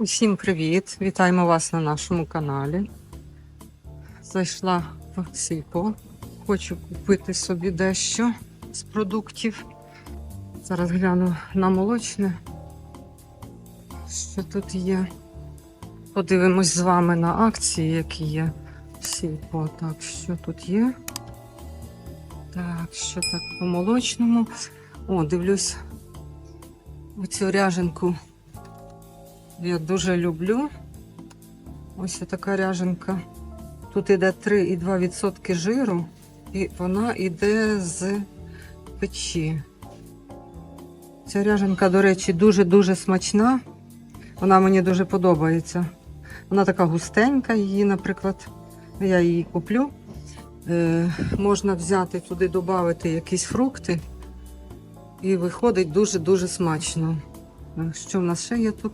Усім привіт! Вітаємо вас на нашому каналі. Зайшла в сільпо. Хочу купити собі дещо з продуктів. Зараз гляну на молочне. Що тут є? Подивимось з вами на акції, які є в сільпо. Так, що тут є? Так, що так по молочному? О, дивлюсь оцю ряженку. Я дуже люблю. Ось така ряженка. Тут іде 3,2% жиру, і вона йде з печі. Ця ряженка, до речі, дуже-дуже смачна. Вона мені дуже подобається. Вона така густенька, її, наприклад, я її куплю. Е, можна взяти туди, додати якісь фрукти, і виходить дуже-дуже смачно. Е, Що в нас ще є тут?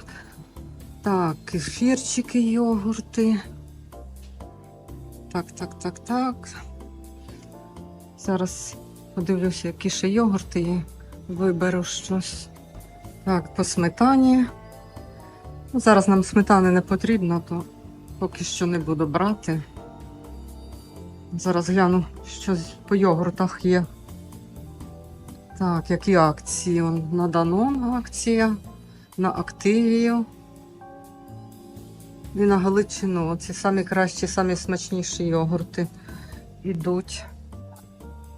Так, кефірчики, йогурти. Так, так, так, так. Зараз подивлюся, які ще йогурти є. Виберу щось. Так, по сметані. Ну, зараз нам сметани не потрібно, то поки що не буду брати. Зараз гляну, що по йогуртах є. Так, які акції? На Данон акція, на Активію. І на Галичину. Це самі кращі, самі смачніші йогурти ідуть.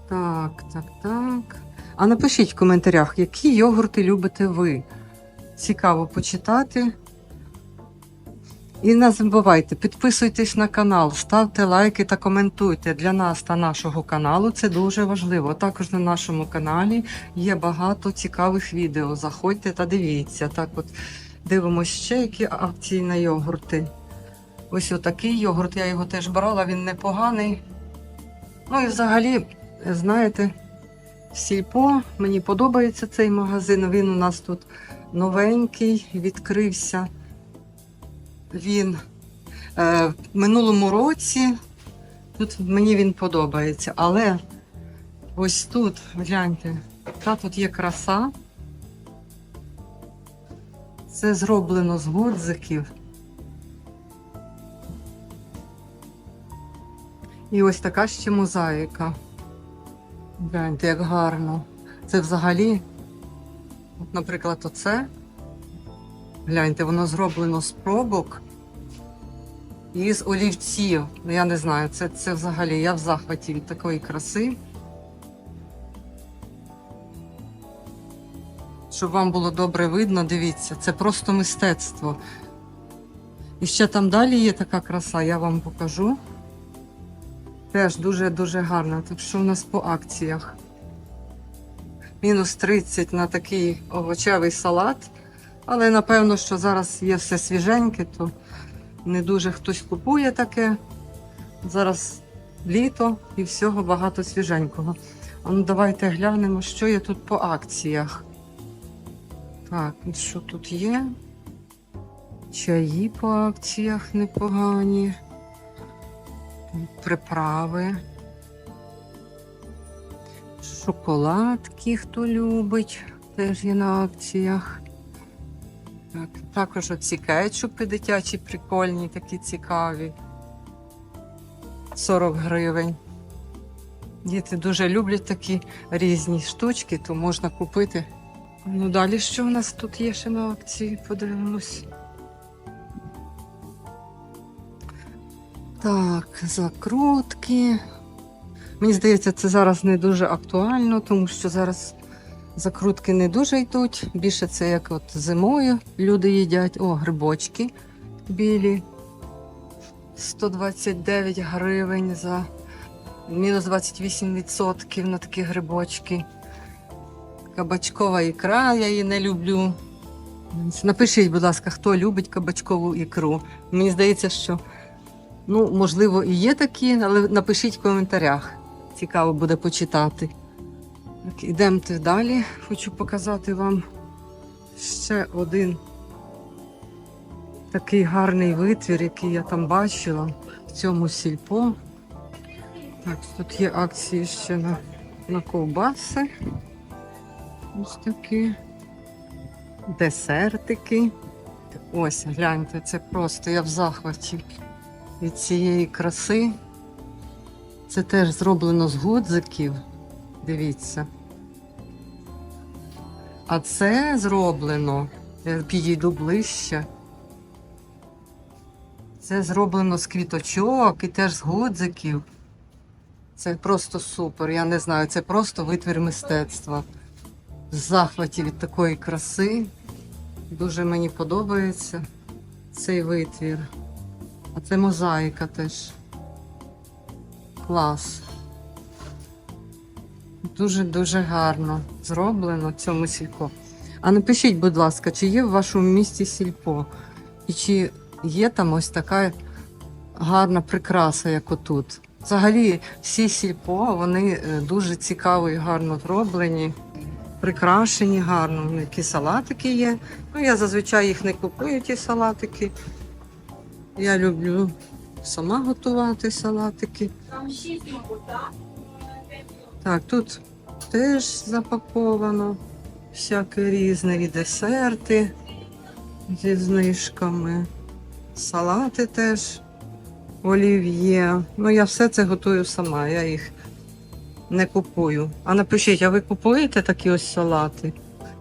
Так, так, так. А напишіть в коментарях, які йогурти любите ви. Цікаво почитати. І не забувайте, підписуйтесь на канал, ставте лайки та коментуйте для нас та нашого каналу. Це дуже важливо. Також на нашому каналі є багато цікавих відео. Заходьте та дивіться. Так, от дивимося ще, які акції на йогурти. Ось отакий йогурт, я його теж брала, він непоганий. Ну і взагалі, знаєте, сільпо, мені подобається цей магазин. Він у нас тут новенький, відкрився. Він е, в минулому році. Тут мені він подобається. Але ось тут, гляньте, яка тут є краса. Це зроблено з гудзиків. І ось така ще мозаїка. Гляньте, як гарно. Це взагалі, от, наприклад, оце. Гляньте, воно зроблено з пробок і з олівців. Ну, я не знаю, це, це взагалі я в захваті від такої краси. Щоб вам було добре видно, дивіться, це просто мистецтво. І ще там далі є така краса, я вам покажу. Теж дуже-дуже гарна. Так що у нас по акціях? Мінус 30 на такий овочевий салат. Але напевно, що зараз є все свіженьке, то не дуже хтось купує таке. Зараз літо і всього багато свіженького. А ну давайте глянемо, що є тут по акціях. Так, що тут є? Чаї по акціях непогані. Приправи. Шоколадки, хто любить, теж є на акціях. Так, також оці кетчупи дитячі прикольні, такі цікаві. 40 гривень. Діти дуже люблять такі різні штучки, то можна купити. Ну, далі що в нас тут є ще на акції? Подивимось. Так, закрутки. Мені здається, це зараз не дуже актуально, тому що зараз закрутки не дуже йдуть. Більше це як от зимою люди їдять. О, грибочки білі. 129 гривень за мінус 28% на такі грибочки. Кабачкова ікра, я її не люблю. Напишіть, будь ласка, хто любить кабачкову ікру. Мені здається, що ну, можливо і є такі, але напишіть в коментарях. Цікаво буде почитати. Так, ідемте далі. Хочу показати вам ще один такий гарний витвір, який я там бачила в цьому сільпо. Так, тут є акції ще на, на ковбаси. Ось такі. Десертики. Ось, гляньте, це просто я в захваті від цієї краси. Це теж зроблено з гудзиків. Дивіться. А це зроблено, я підійду ближче. Це зроблено з квіточок і теж з гудзиків. Це просто супер. Я не знаю, це просто витвір мистецтва. В захваті від такої краси. Дуже мені подобається цей витвір. А це мозаїка теж. Клас. Дуже-дуже гарно зроблено цьому сільпо. А напишіть, будь ласка, чи є в вашому місті сільпо? І чи є там ось така гарна прикраса, як отут? Взагалі, всі сільпо, вони е, дуже цікаво і гарно зроблені, прикрашені гарно. Які салатики є. Ну, я зазвичай їх не купую, ті салатики. Я люблю сама готувати салатики. Так, тут теж запаковано всяке різне і десерти зі знижками, салати теж, олів'є. Ну, я все це готую сама, я їх не купую. А напишіть, а ви купуєте такі ось салати?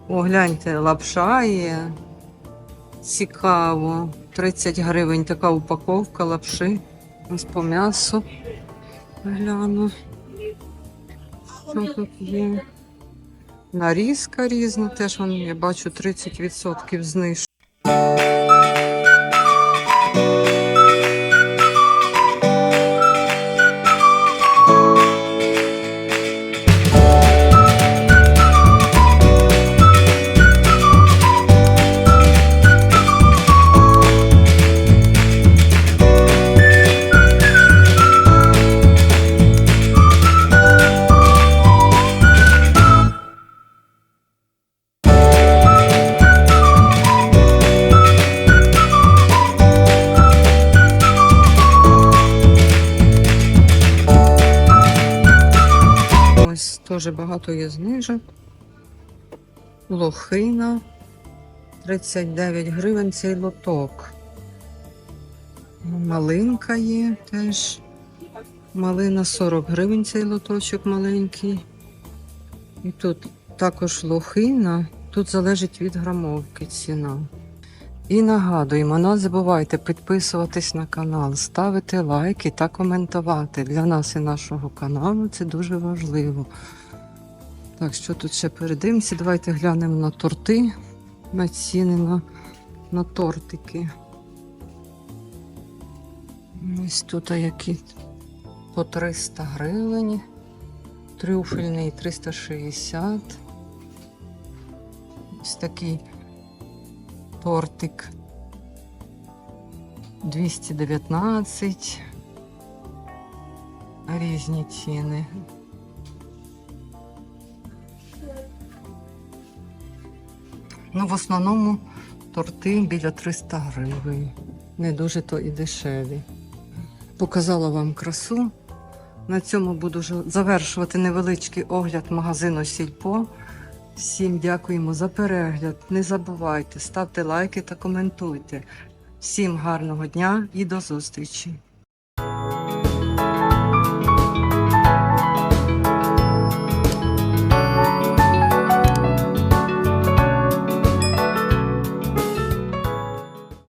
О, гляньте, лапша є. Цікаво. 30 гривень така упаковка лапши. Ось по м'ясу. Гляну. Що тут є? Нарізка різна, теж вон, я бачу 30% знижки. Теж багато є знижок. Лохина. 39 гривень цей лоток. Малинка є теж. Малина 40 гривень цей лоточок маленький. І тут також лохина. Тут залежить від грамовки ціна. І нагадуємо, не забувайте підписуватись на канал, ставити лайки та коментувати. Для нас і нашого каналу це дуже важливо. Так, що тут ще передивимося? Давайте глянемо на торти, на ціни на, на тортики. Ось тут які по 300 гривень. Трюфельний 360. Ось такий тортик 219. Різні ціни. Ну, в основному торти біля 300 гривень. Не дуже то і дешеві. Показала вам красу. На цьому буду завершувати невеличкий огляд магазину Сільпо. Всім дякуємо за перегляд. Не забувайте, ставте лайки та коментуйте. Всім гарного дня і до зустрічі!